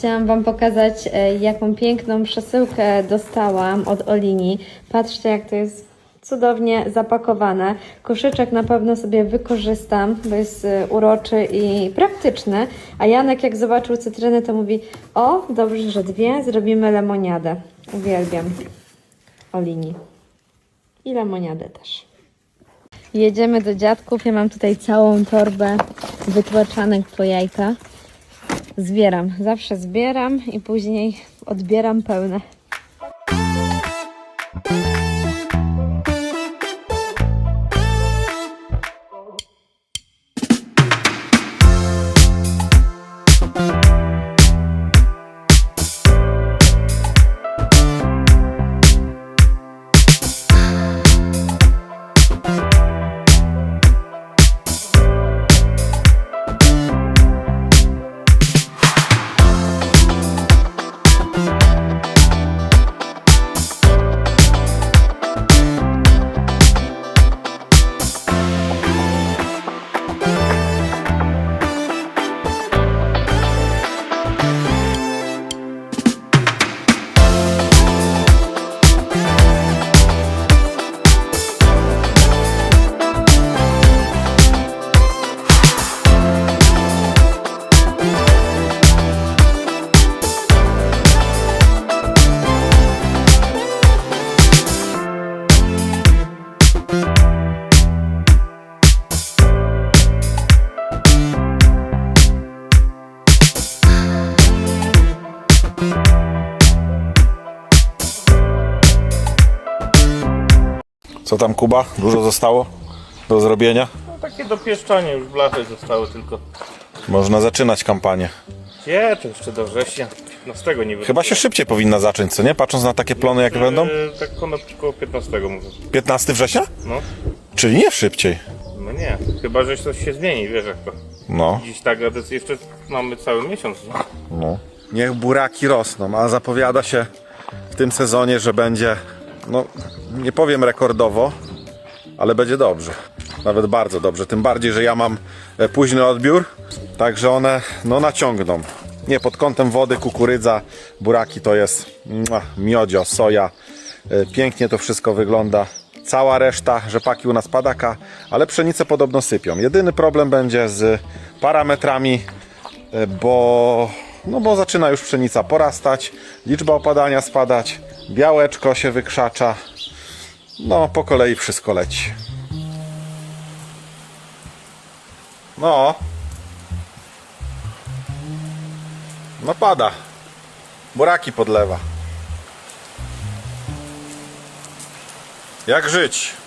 Chciałam Wam pokazać, e, jaką piękną przesyłkę dostałam od Olini. Patrzcie, jak to jest cudownie zapakowane. Koszyczek na pewno sobie wykorzystam, bo jest e, uroczy i praktyczny. A Janek, jak zobaczył cytryny, to mówi: O, dobrze, że dwie, zrobimy lemoniadę. Uwielbiam Olini. I lemoniadę też. Jedziemy do dziadków. Ja mam tutaj całą torbę wytłaczanek po jajka. Zbieram, zawsze zbieram i później odbieram pełne. Co tam Kuba? Dużo zostało do zrobienia? No, takie dopieszczanie, już blachy zostały tylko. Można zaczynać kampanię. Nie, to jeszcze do września. 15 nie wiem. Chyba się szybciej powinna zacząć, co nie? Patrząc na takie plony, jakie będą. Tak ponad około 15 mówię. 15 września? No, Czyli nie szybciej. no nie. Chyba, że coś się zmieni, wiesz jak to. No, Dziś tak, a to jest jeszcze mamy cały miesiąc. no. Niech buraki rosną, a zapowiada się w tym sezonie, że będzie, no nie powiem rekordowo, ale będzie dobrze. Nawet bardzo dobrze. Tym bardziej, że ja mam e, późny odbiór, także one no naciągną. Nie, pod kątem wody, kukurydza, buraki to jest miodzio, soja. E, Pięknie to wszystko wygląda. Cała reszta, rzepaki u nas padaka, ale pszenice podobno sypią. Jedyny problem będzie z parametrami, e, bo, no bo zaczyna już pszenica porastać, liczba opadania spadać, białeczko się wykrzacza. No, po kolei wszystko leci. No. No pada. Buraki podlewa. Jak żyć?